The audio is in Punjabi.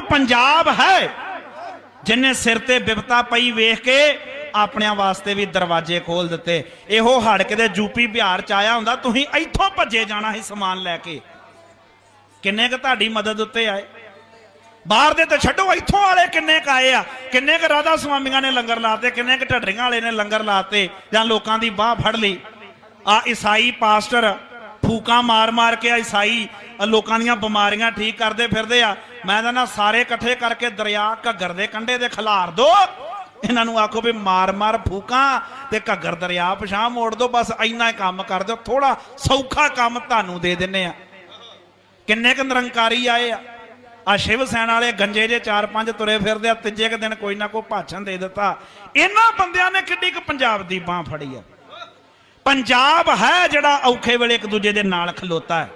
ਪੰਜਾਬ ਹੈ ਜਿਨੇ ਸਿਰ ਤੇ ਬਿਪਤਾ ਪਈ ਵੇਖ ਕੇ ਆਪਣਿਆਂ ਵਾਸਤੇ ਵੀ ਦਰਵਾਜ਼ੇ ਖੋਲ ਦਿੱਤੇ। ਇਹੋ ਹੜ ਕਿਤੇ ਯੂਪੀ ਬਿਹਾਰ ਚ ਆਇਆ ਹੁੰਦਾ, ਤੁਸੀਂ ਇੱਥੋਂ ਭੱਜੇ ਜਾਣਾ ਸੀ ਸਮਾਨ ਲੈ ਕੇ। ਕਿੰਨੇ ਕ ਤੁਹਾਡੀ ਮਦਦ ਉੱਤੇ ਆਏ? ਬਾਹਰ ਦੇ ਤੇ ਛੱਡੋ, ਇੱਥੋਂ ਵਾਲੇ ਕਿੰਨੇ ਕ ਆਏ ਆ? ਕਿੰਨੇ ਕ ਰਾਧਾ ਸੁਆਮੀਆਂ ਨੇ ਲੰਗਰ ਲਾਤੇ, ਕਿੰਨੇ ਕ ਢੱਡਰੀਆਂ ਵਾਲੇ ਨੇ ਲੰਗਰ ਲਾਤੇ ਜਾਂ ਲੋਕਾਂ ਦੀ ਬਾਹ ਫੜ ਲਈ? ਆ ਈਸਾਈ ਪਾਸਟਰ ਫੂਕਾਂ ਮਾਰ ਮਾਰ ਕੇ ਈਸਾਈ ਅ ਲੋਕਾਂ ਦੀਆਂ ਬਿਮਾਰੀਆਂ ਠੀਕ ਕਰਦੇ ਫਿਰਦੇ ਆ। ਮੈਂ ਤਾਂ ਨਾ ਸਾਰੇ ਇਕੱਠੇ ਕਰਕੇ ਦਰਿਆ ਘੱਗਰ ਦੇ ਕੰਢੇ ਦੇ ਖਿਲਾਰ ਦੋ। ਇਹਨਾਂ ਨੂੰ ਆਖੋ ਵੀ ਮਾਰ ਮਾਰ ਫੂਕਾਂ ਤੇ ਘੱਗਰ ਦਰਿਆ ਪਛਾਂ ਮੋੜ ਦੋ, ਬਸ ਇੰਨਾ ਕੰਮ ਕਰ ਦਿਓ। ਥੋੜਾ ਸੌਖਾ ਕੰਮ ਤੁਹਾਨੂੰ ਦੇ ਦਿੰਨੇ ਆ। ਕਿੰਨੇ ਕੁ ਨਿਰੰਕਾਰੀ ਆਏ ਆ। ਆ ਸ਼ਿਵ ਸੈਨਾ ਵਾਲੇ ਗੰਜੇ ਜੇ ਚਾਰ ਪੰਜ ਤੁਰੇ ਫਿਰਦੇ ਆ, ਤੀਜੇ ਕੁ ਦਿਨ ਕੋਈ ਨਾ ਕੋਈ ਭਾਸ਼ਣ ਦੇ ਦਿੱਤਾ। ਇਹਨਾਂ ਬੰਦਿਆਂ ਨੇ ਕਿੱਡੀ ਕੁ ਪੰਜਾਬ ਦੀ ਬਾਹ ਫੜੀ ਆ। ਪੰਜਾਬ ਹੈ ਜਿਹੜਾ ਔਖੇ ਵੇਲੇ ਇੱਕ ਦੂਜੇ ਦੇ ਨਾਲ ਖਲੋਤਾ ਹੈ।